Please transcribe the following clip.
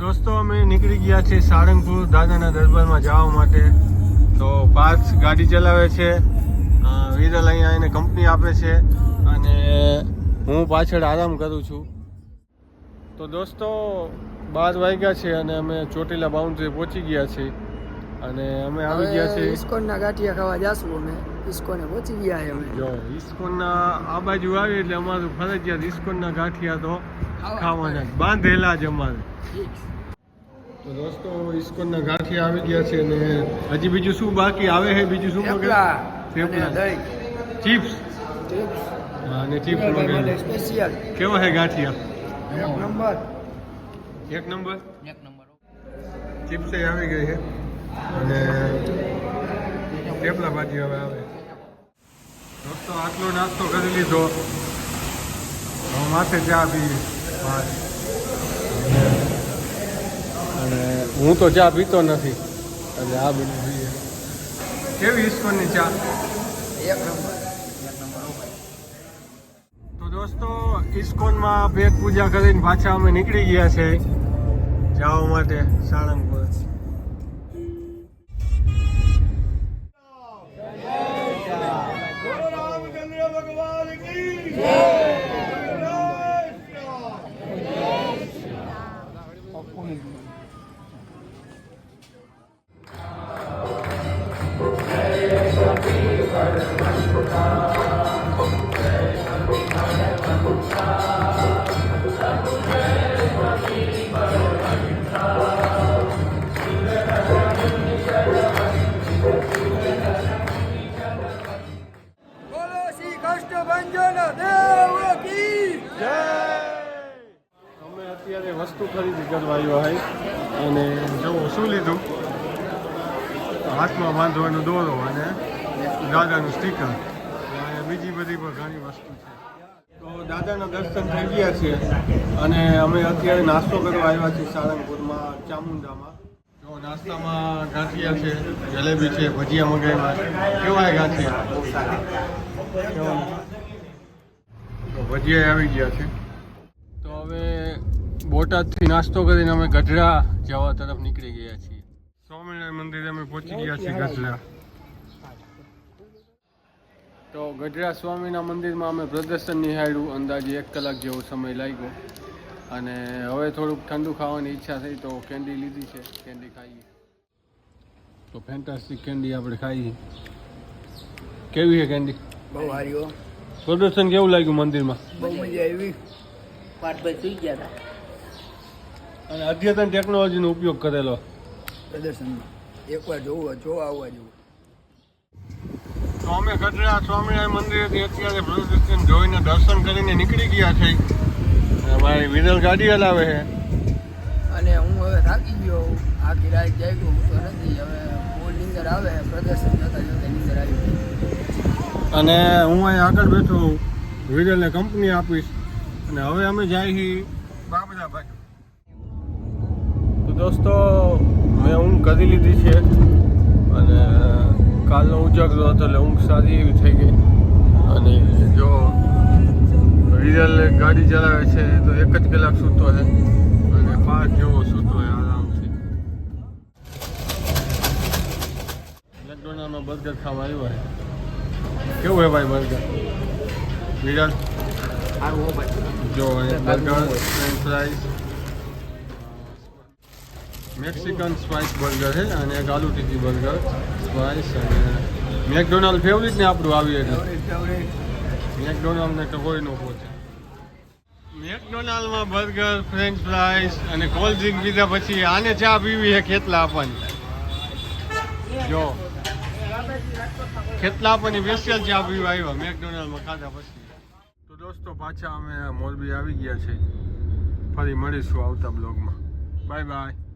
દોસ્તો અમે નીકળી ગયા છીએ સાળંગપુર દાદાના દરબારમાં જવા માટે. તો પાર્થ ગાડી ચલાવે છે વિરલ અહીંયા એને કંપની આપે છે અને હું પાછળ આરામ કરું છું. તો દોસ્તો બાર વાગ્યા છે અને અમે ચોટીલા બાઉન્ડ્રી પહોંચી ગયા છીએ. અને અમે આવી ગયા છે ઇસ્કોનના ગાંઠિયા ખાવા જાશું અમે. ઇસ્કોને પહોંચી ગયા અમે. જો ઇસ્કોનના આ બાજુ આવી એટલે અમારું ફરજિયાત ઇસ્કોનના ગાંઠિયા તો ખાવાના. બાંધેલા જ અમારે. તો દોસ્તો ઇસ્કોનના ગાંઠિયા આવી ગયા છે અને હજી બીજું શું બાકી આવે છે? બીજું શું થેપલા ચિપ્સ. અને ચિપ્સ સ્પેશિયલ. કેવા છે ગાંઠિયા? એક નંબર. એક નંબર? એક નંબર. ચિપ્સ આવી ગઈ છે. અને થેપલા ભાજી હવે આવે. દોસ્તો આટલો નાસ્તો કરી લીધો. હવે માથે ચા પી અને હું તો ચા પીતો નથી. એટલે આ બધું જોઈએ. કેવી ઇસ્કોનની ચા? એક નંબર. એક નંબર. તો દોસ્તો ઇસ્કોનમાં ભેગ પૂજા કરીને પાછા અમે નીકળી ગયા છે. જવા માટે સાળંગપુર. વસ્તુ ખરીદી કરવા આવ્યા હોય અને જવું શું લીધું? હાથમાં બાંધવાનો દોરો અને દાદાનું સ્ટીકર અને બીજી બધી પણ ઘણી વસ્તુ છે. તો દાદાના દર્શન થઈ ગયા છે. અને અમે અત્યારે નાસ્તો કરવા આવ્યા છીએ સાળંગપુરમાં, ચામુંડામાં. જો નાસ્તામાં ગાંઠિયા છે, જલેબી છે, ભજીયા મગાવ્યા. કેવાય ગાંઠિયા? ભજીયા આવી ગયા છે. તો હવે બોટાદથી નાસ્તો કરીને અમે ગઢડા જવા તરફ નીકળી ગયા છીએ. સ્વામિનારાયણ મંદિરે અમે પહોંચી ગયા છીએ ગઢડા. તો ગઢડા સ્વામીના મંદિરમાં અમે પ્રદર્શન નિહાળ્યું. અંદાજે એક કલાક જેવો સમય લાગ્યો. અને હવે થોડુંક ઠંડુ ખાવાની ઈચ્છા થઈ તો કેન્ડી લીધી છે. કેન્ડી ખાઈએ. તો ફેન્ટાસ્ટિક કેન્ડી આપણે ખાઈએ. કેવી છે કેન્ડી? બહુ સારી પ્રદર્શન કેવું લાગ્યું મંદિરમાં? બહુ મજા આવી. પાઠભાઈ સુઈ ગયા હતા. અને અદ્યતન ટેકનોલોજીનો ઉપયોગ કરેલો. પ્રદર્શનમાં. એકવાર જોવું જોવા આવવા જેવું. તો અમે ગઢડા સ્વામિનારાયણ મંદિરેથી અત્યારે પ્રદર્શન જોઈને દર્શન કરીને નીકળી ગયા છે. અમારી વિરલ ગાડી હલાવે છે. અને હું હવે થાકી ગયો. આ રાત જઈ હું તો નથી. હવે ફૂલ નીંદર આવે પ્રદર્શન જોતા જોતા નીંદર આવી. અને હું અહીં આગળ બેઠો. વિરલને કંપની આપીશ. અને હવે અમે જાય છીએ બાબરા તો દોસ્તો મેં ઊંઘ કરી લીધી છે અને કાલનો ઉજાગરો હતો એટલે ઊંઘ સારી એવી થઈ ગઈ. અને જો વિરલ ગાડી ચલાવે છે તો એક જ કલાક સૂતો છે. અને પાંચ જેવો સૂતો હોય આરામથી. મેકડોનાલ્ડમાં બર્ગર ખાવા આવ્યો છે કેવું હે ભાઈ બર્ગર? વિરાટ જો burger French fries Mexican spice burger છે અને એક આલુ ટીકી બર્ગર સ્પાઇસ અને મેકડોનાલ્ડ ફેવરિટ ને આપણું આવી એટલે મેકડોનાલ્ડ ને કોઈ ન પહોંચે. મેકડોનાલ્ડમાં બર્ગર, ફ્રેન્ચ ફ્રાઈસ અને કોલ્ડ ડ્રિંક પીધા પછી આને ચા પીવી છે ખેતલા આપવાની જો. ખેતલા આપણને સ્પેશિયલ ચા પીવા આવ્યા, મેકડોનાલ્ડમાં ખાધા પછી. તો દોસ્તો, પાછા અમે મોરબી આવી ગયા છે ફરી મળીશું આવતા બ્લોગમાં. Bye bye.